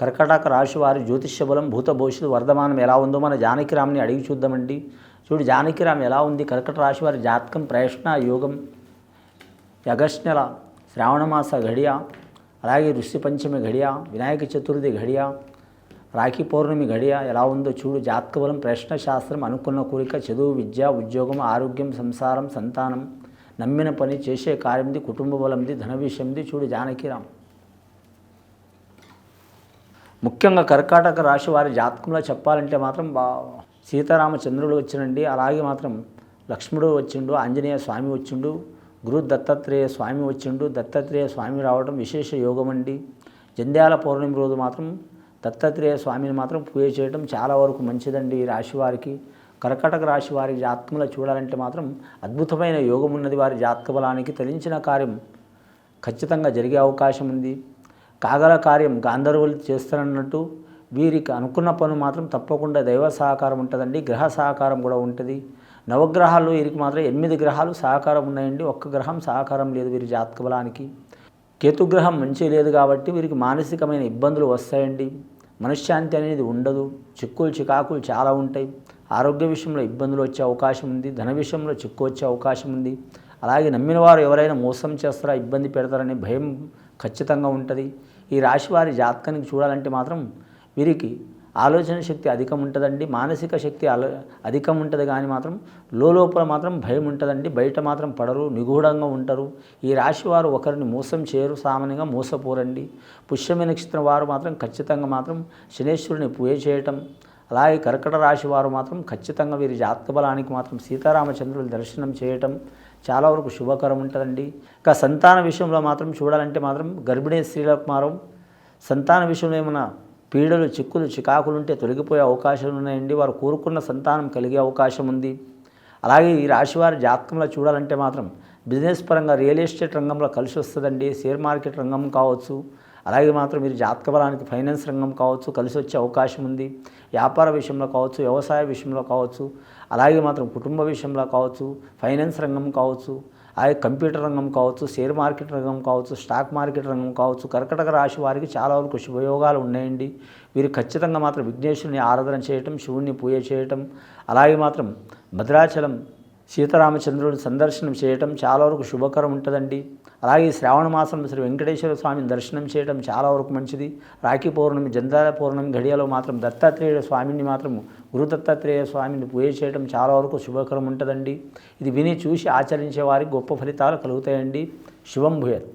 కర్కటక రాశి వారి జ్యోతిష్య బలం భూత భవిష్యత్తు వర్ధమానం ఎలా ఉందో మన జానకిరామ్ని అడిగి చూద్దామండి. చూడు జానకిరామ్ ఎలా ఉంది? కర్కట రాశి వారి జాతకం ప్రయత్న యోగం యగష్నెల శ్రావణమాస ఘడియ అలాగే ఋషి పంచమి ఘడియ వినాయక చతుర్థి ఘడియ రాఖీ పౌర్ణమి ఘడియ ఎలా ఉందో చూడు. జాతక బలం ప్రశ్న శాస్త్రం అనుకున్న కోరిక చదువు విద్య ఉద్యోగం ఆరోగ్యం సంసారం సంతానం నమ్మిన పని చేసే కార్యంది కుటుంబ బలంది ధన విషయంది చూడు జానకిరామ్. ముఖ్యంగా కర్కాటక రాశి వారి జాతకంలో చెప్పాలంటే మాత్రం బా సీతారామచంద్రుడు వచ్చినండి. అలాగే మాత్రం లక్ష్ముడు వచ్చిండు ఆంజనేయ స్వామి వచ్చిండు గురు దత్తాత్రేయ స్వామి వచ్చిండు. దత్తాత్రేయ స్వామి రావడం విశేష యోగం అండి జంధ్యాల పౌర్ణమి రోజు మాత్రం దత్తాత్రేయ స్వామిని మాత్రం పూజ చేయడం చాలా వరకు మంచిదండి ఈ రాశి వారికి. కర్కాటక రాశి వారి జాతకంలో చూడాలంటే మాత్రం అద్భుతమైన యోగం ఉన్నది వారి జాతక బలానికి. తలించిన కార్యం ఖచ్చితంగా జరిగే అవకాశం ఉంది. కాగల కార్యం గాంధర్వులు చేస్తారన్నట్టు వీరికి అనుకున్న పని మాత్రం తప్పకుండా దైవ సహకారం ఉంటుందండి గ్రహ సహకారం కూడా ఉంటుంది. నవగ్రహాలు వీరికి మాత్రం ఎనిమిది గ్రహాలు సహకారం ఉన్నాయండి ఒక్క గ్రహం సహకారం లేదు వీరి జాతక బలానికి కేతుగ్రహం మంచి లేదు కాబట్టి వీరికి మానసికమైన ఇబ్బందులు వస్తాయండి. మనశ్శాంతి అనేది ఉండదు చిక్కులు చికాకులు చాలా ఉంటాయి. ఆరోగ్య విషయంలో ఇబ్బందులు వచ్చే అవకాశం ఉంది ధన విషయంలో చిక్కు వచ్చే అవకాశం ఉంది. అలాగే నమ్మిన వారు ఎవరైనా మోసం చేస్తారా ఇబ్బంది పెడతారనే భయం ఖచ్చితంగా ఉంటుంది. ఈ రాశి వారి జాతకానికి చూడాలంటే మాత్రం వీరికి ఆలోచన శక్తి అధికం ఉంటుందండి మానసిక శక్తి అల అధికం ఉంటుంది కానీ మాత్రం లోపల మాత్రం భయం ఉంటుందండి బయట మాత్రం పడరు నిగూఢంగా ఉంటారు. ఈ రాశి వారు ఒకరిని మోసం చేయరు సామాన్యంగా మోసపోరండి. పుష్యమి నక్షత్రం వారు మాత్రం ఖచ్చితంగా మాత్రం శనేశ్వరుని పూజ చేయటం అలాగే కర్కట రాశి వారు మాత్రం ఖచ్చితంగా వీరి జాతక బలానికి మాత్రం సీతారామచంద్రులు దర్శనం చేయటం చాలా వరకు శుభకరం ఉంటుందండి. ఇక సంతాన విషయంలో మాత్రం చూడాలంటే మాత్రం గర్భిణీ స్త్రీలకు మాత్రం సంతాన విషయంలో ఏమైనా పీడలు చిక్కులు చికాకులు ఉంటే తొలగిపోయే అవకాశాలు ఉన్నాయండి. వారు కోరుకున్న సంతానం కలిగే అవకాశం ఉంది. అలాగే ఈ రాశివారి జాతకంలో చూడాలంటే మాత్రం బిజినెస్ పరంగా రియల్ ఎస్టేట్ రంగంలో కలిసి వస్తుందండి. షేర్ మార్కెట్ రంగం కావచ్చు అలాగే మాత్రం మీరు జాతక బలానికి ఫైనాన్స్ రంగం కావచ్చు కలిసి వచ్చే అవకాశం ఉంది వ్యాపార విషయంలో కావచ్చు వ్యవసాయ విషయంలో కావచ్చు అలాగే మాత్రం కుటుంబ విషయంలో కావచ్చు ఫైనాన్స్ రంగం కావచ్చు అలాగే కంప్యూటర్ రంగం కావచ్చు షేర్ మార్కెట్ రంగం కావచ్చు స్టాక్ మార్కెట్ రంగం కావచ్చు కర్కటక రాశి వారికి చాలా వరకు శుభయోగాలు ఉన్నాయండి. వీరు ఖచ్చితంగా మాత్రం విఘ్నేశ్వరుని ఆరాధన చేయటం శివుణ్ణి పూజ చేయటం అలాగే మాత్రం భద్రాచలం సీతారామచంద్రుడి సందర్శనం చేయటం చాలా వరకు శుభకరం ఉంటుందండి. అలాగే శ్రావణ మాసం శ్రీ వెంకటేశ్వర స్వామిని దర్శనం చేయడం చాలా వరకు మంచిది. రాఖీ పౌర్ణమి జంధాల పౌర్ణమి ఘడియలో మాత్రం దత్తాత్రేయ స్వామిని మాత్రం గురు దత్తాత్రేయ స్వామిని పూజ చేయడం చాలా వరకు శుభకరం ఉంటుందండి. ఇది విని చూసి ఆచరించే వారికి గొప్ప ఫలితాలు కలుగుతాయండి. శుభం భూయత్.